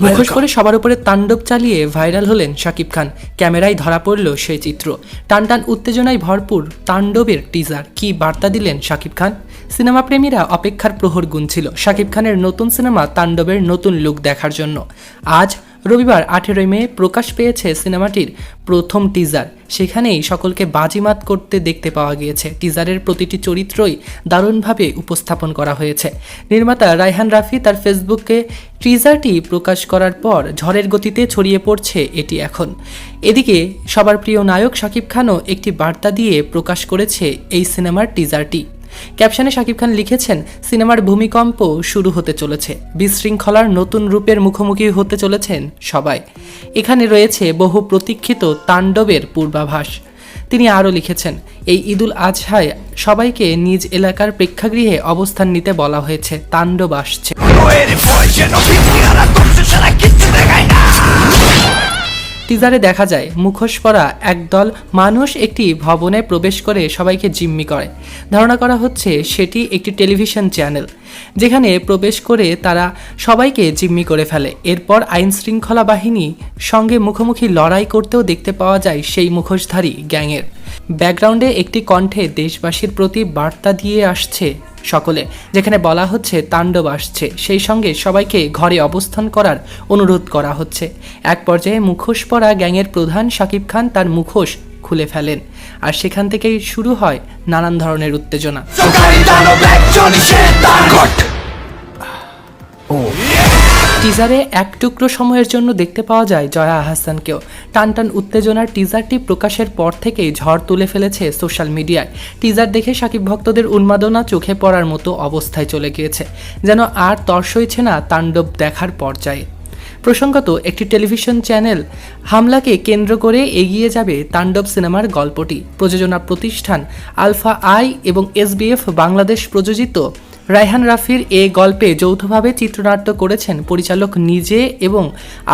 মুখোশ করে সবার উপরে তাণ্ডব চালিয়ে ভাইরাল হলেন শাকিব খান। ক্যামেরায় ধরা পড়ল সেই চিত্র। টানটান উত্তেজনায় ভরপুর তাণ্ডবের টিজার কি বার্তা দিলেন শাকিব খান? সিনেমা প্রেমীরা অপেক্ষার প্রহর গুনছিল। শাকিব খানের নতুন সিনেমা তাণ্ডবের নতুন লুক দেখার জন্য। আজ রবিবার আঠেরোই মে প্রকাশ পেয়েছে সিনেমাটির প্রথম টিজার। সেখানেই সকলকে বাজিমাত করতে দেখতে পাওয়া গিয়েছে। টিজারের প্রতিটি চরিত্রই দারুণভাবে উপস্থাপন করা হয়েছে। নির্মাতা রায়হান রাফি তার ফেসবুকে টিজারটি প্রকাশ করার পর ঝড়ের গতিতে ছড়িয়ে পড়ছে এটি এখন। এদিকে সবার প্রিয় নায়ক শাকিব খানও একটি বার্তা দিয়ে প্রকাশ করেছে এই সিনেমার টিজারটি। ক্যাপশনে শাকিব খান লিখেছেন, সিনেমার ভূমিকম্প শুরু হতে চলেছে। বিশৃঙ্খলার নতুন রূপের মুখোমুখি হতে চলেছেন সবাই। এখানে রয়েছে বহু প্রতীক্ষিত তাণ্ডবের পূর্বাভাস। তিনি আরও লিখেছেন, এই ঈদুল আজহায় সবাইকে নিজ এলাকার প্রেক্ষাগৃহে অবস্থান নিতে বলা হয়েছে। তাণ্ডব আসছে। টিজারে দেখা যায়, মুখোশ পরা একদল মানুষ একটি ভবনে প্রবেশ করে সবাইকে জিম্মি করে। ধারণা করা হচ্ছে সেটি একটি টেলিভিশন চ্যানেল, যেখানে প্রবেশ করে তারা সবাইকে জিম্মি করে ফেলে। এরপর আইন শৃঙ্খলা বাহিনী সঙ্গে মুখোমুখি লড়াই করতেও দেখতে পাওয়া যায় সেই মুখোশধারী গ্যাংয়ের। ব্যাকগ্রাউন্ডে একটি কণ্ঠে দেশবাসীর প্রতি বার্তা দিয়ে আসছে সকলে, যেখানে বলা হচ্ছে তাণ্ডব আসছে, সেই সঙ্গে সবাইকে ঘরে অবস্থান করার অনুরোধ করা হচ্ছে। এক পর্যায়ে মুখোশ পরা গ্যাংয়ের প্রধান শাকিব খান তার মুখোশ খুলে ফেলেন। আর সেখান থেকেই শুরু হয় নানান ধরনের উত্তেজনা। টিজারে এক টুকরো সময়ের জন্য দেখতে পাওয়া যায় জয়া আহসানকেও টানটান উত্তেজনার টিজারটি প্রকাশের পর থেকেই ঝড় তুলে ফেলেছে সোশ্যাল মিডিয়ায়। টিজার দেখে সাকিব ভক্তদের উন্মাদনা চোখে পড়ার মতো অবস্থায় চলে গিয়েছে। যেন আর তর্স হইছে না তাণ্ডব দেখার পর্যায়ে। প্রসঙ্গত, একটি টেলিভিশন চ্যানেল হামলাকে কেন্দ্র করে এগিয়ে যাবে তাণ্ডব সিনেমার গল্পটি। প্রযোজনা প্রতিষ্ঠান আলফা আই এবং এসবিএফ বাংলাদেশ প্রযোজিত রায়হান রাফির এ গল্পে যৌথভাবে চিত্রনাট্য করেছেন পরিচালক নিজে এবং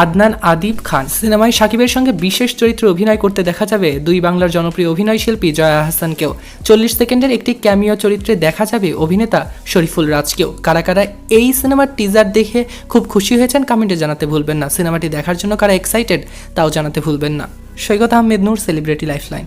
আদনান আদিব খান। সিনেমায় সাকিবের সঙ্গে বিশেষ চরিত্রে অভিনয় করতে দেখা যাবে দুই বাংলার জনপ্রিয় অভিনয় শিল্পী জয়া আহসানকেও চল্লিশ সেকেন্ডের একটি ক্যামিও চরিত্রে দেখা যাবে অভিনেতা শরীফুল রাজকেও। কারা কারা এই সিনেমার টিজার দেখে খুব খুশি হয়েছেন কমেন্টে জানাতে ভুলবেন না। সিনেমাটি দেখার জন্য কারা এক্সাইটেড তাও জানাতে ভুলবেন না। Saikat Ahmed Noor celebrity lifeline